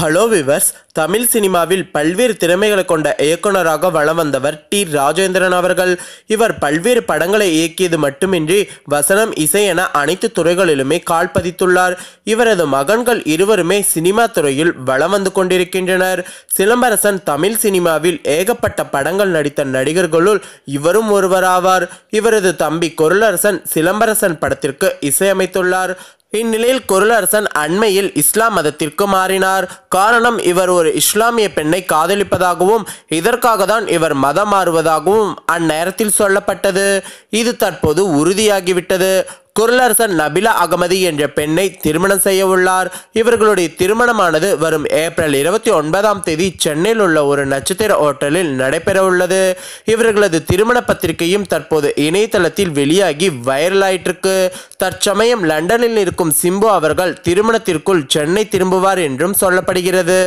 Hello viewers Tamil சினிமாவில் பல்வேறு திறமைகளை கொண்ட இயக்குனராக வலம் வந்தவர் டி. ராஜேந்திரன் அவர்கள். இவர் பல்வேறு படங்களை இயக்கியது மட்டுமின்றி வசனம் இசை என அனைத்து துறைகளிலுமே கால் பதித்துள்ளார். இவரது மகன்கள் இருவருமே சினிமா துறையில் வலம் வந்து கொண்டிருக்கின்றனர். சிலம்பரசன் தமிழ் சினிமாவில் ஏகப்பட்ட படங்கள் நடித்த நடிகர்களுள் இவரும் ஒருவராவார். இவரது தம்பி கொருளரசன் சிலம்பரசன் படத்திற்கு இசையமைத்துள்ளார். இந்நிலையில் குரலரசன் அண்மையில் இஸ்லாம் மதத்திற்கு மாறினார். காரணம் இவர் ஒரு இஸ்லாமிய பெண்ணை காதலிப்பதாகவும் இதற்காக தான் இவர் மதம் மாறுவதாகவும் அந்நேரத்தில் சொல்லப்பட்டது. இது தற்போது உறுதியாகிவிட்டது. குரலரசன் நபிலா அகமதி என்ற பெண்ணை திருமணம் செய்ய உள்ளார். இவர்களுடைய திருமணமானது வரும் ஏப்ரல் இருபத்தி ஒன்பதாம் தேதி சென்னையில் உள்ள ஒரு நட்சத்திர ஹோட்டலில் நடைபெற உள்ளது. இவர்களது திருமண பத்திரிகையும் தற்போது இணையதளத்தில் வெளியாகி வைரலாயிட்டிருக்கு தற்சமயம் லண்டனில் இருக்கும் சிம்பு அவர்கள் திருமணத்திற்குள் சென்னை திரும்புவார் என்றும் சொல்லப்படுகிறது.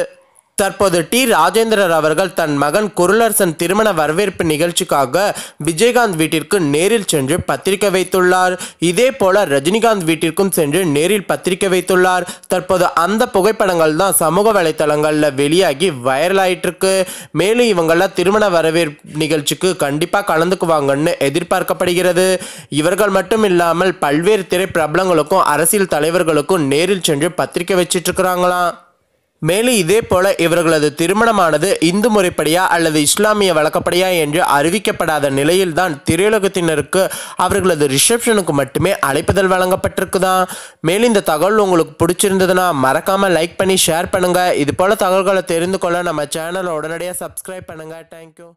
தற்போது டி. ராஜேந்திரர் அவர்கள் தன் மகன் குருளரசன் திருமண வரவேற்பு நிகழ்ச்சிக்காக விஜயகாந்த் வீட்டிற்கு நேரில் சென்று பத்திரிக்கை வைத்துள்ளார். இதே போல ரஜினிகாந்த் வீட்டிற்கும் சென்று நேரில் பத்திரிக்கை வைத்துள்ளார். தற்போது அந்த புகைப்படங்கள் தான் சமூக வலைத்தளங்களில் வெளியாகி வைரல் இருக்கு மேலும் இவங்கெல்லாம் திருமண வரவேற்பு நிகழ்ச்சிக்கு கண்டிப்பாக கலந்துக்குவாங்கன்னு எதிர்பார்க்கப்படுகிறது. இவர்கள் மட்டும் இல்லாமல் பல்வேறு திரை பிரபலங்களுக்கும் அரசியல் தலைவர்களுக்கும் நேரில் சென்று பத்திரிக்கை வச்சிட்டு இருக்கிறாங்களாம் மேலும் இதே போல இவர்களது திருமணமானது இந்து முறைப்படியா அல்லது இஸ்லாமிய வழக்கப்படியா என்று அறிவிக்கப்படாத நிலையில்தான் திரையுலகத்தினருக்கு அவர்களது ரிசப்ஷனுக்கு மட்டுமே அழைப்புதல் வழங்கப்பட்டிருக்குதான் மேலும் இந்த தகவல் உங்களுக்கு பிடிச்சிருந்ததுன்னா மறக்காம லைக் பண்ணி ஷேர் பண்ணுங்க. இது போல தகவல்களை தெரிந்து கொள்ள நம்ம சேனலை உடனடியாக சப்ஸ்கிரைப் பண்ணுங்க. தேங்க்யூ